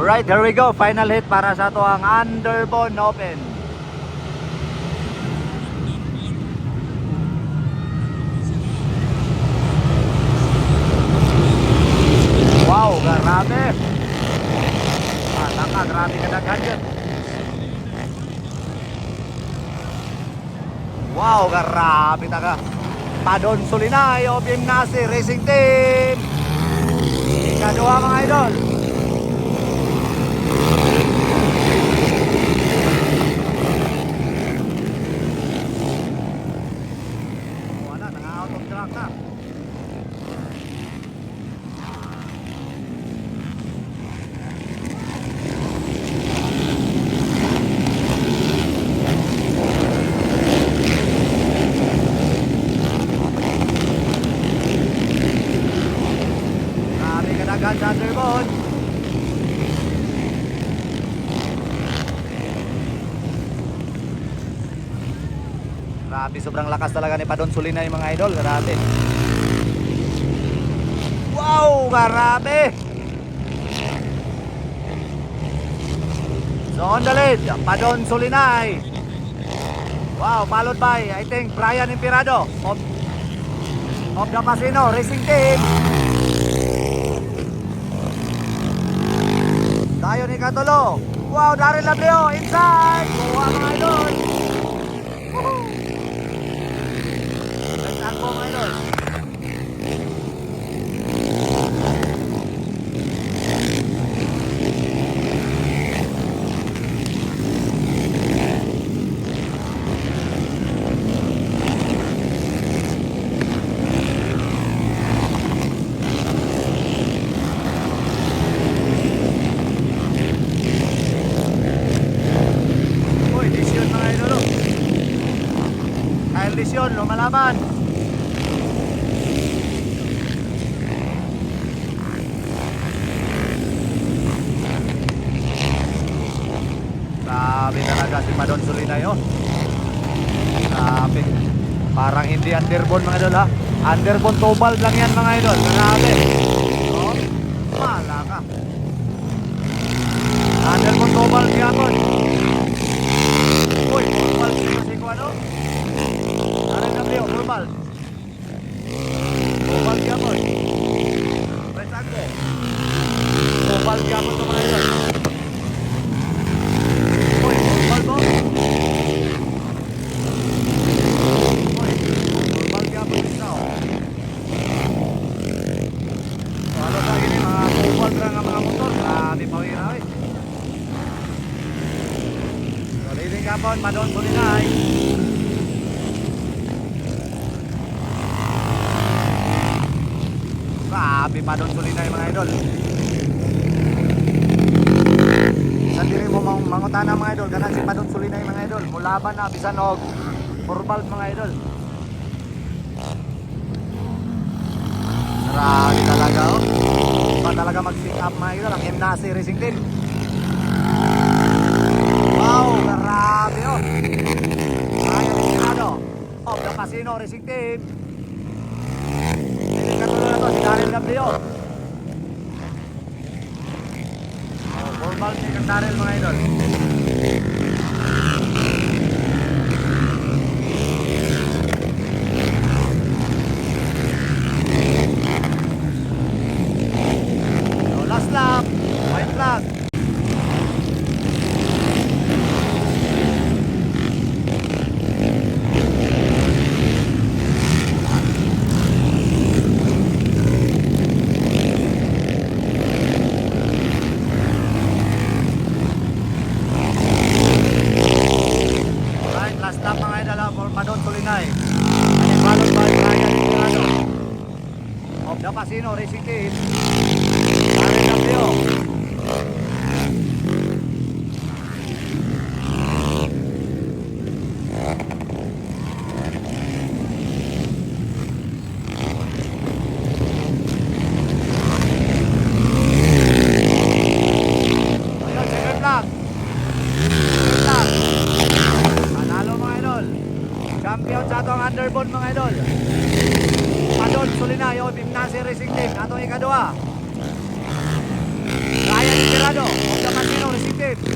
Alright, here we go. Final hit para sa to ang Underbone Open. Wow, grabe. Mata ka, grabe ka daghan dyan. Wow, grabe taga. Padon Solinay, Obim Nasi, Racing Team. Ikaduha mga idol. Na. Grabe ka dagan sa Underbone. Grabe, sobrang lakas talaga ni Padon Sulina yung mga idol. Grabe. Wow, grabe. So on the lead, Padon Sulinay. Wow, followed by, I think, Brian Impirado of, of the Casino Racing Team. Tayo ni Katulo. Wow, Daryl Lableo, inside. Kuha mga idol. Let's go mga idol. Uy, Lisyon mga idol. oh. Kyle Lisyon, lumalaban. Grabe Madon Solinay, oh. Grabe. Parang hindi underbone mga idol ha. Underbone tobal lang yan mga idol. Grabe. Oh, mala ka. Underbone tobal kiyapon. Uy, normal si si ano? Ano na Leo, normal. Normal ka mo. Wait, ako. Normal ka mo to mga idol. Uy, normal mo. Uy, normal ka mo ikaw. Ano sa ini mga normal ra nga mga motor, grabe pa rin ay. So, leading kapon, Madon Sulinay. Grabe, Madon Sulinay mga idol. Sa diri mo mang mangutana mga idol, kanan si Madon Sulinay mga idol. Mulaban na, bisan og Forbalt mga idol. Grabe talaga oh. Ba talaga mag-pick up mga idol, ang Himnasi Racing Team. Wow, grabe oh. Kaya ni Senado. Of the Casino Racing Team. Hindi katulad na to, si Daryl W. Oh, formal ni Daryl mga idol. Lap mga idol ha, for Madon Tulinay. And followed by Brian Tirado of the Pasino Racing Team. Darren Tapio. Champion sa atong underbone mga idol. Padon Sulinay o Bimnasi Racing Team atong ikaduha. Ryan Tirado. Ano ikatulo? Daryl W.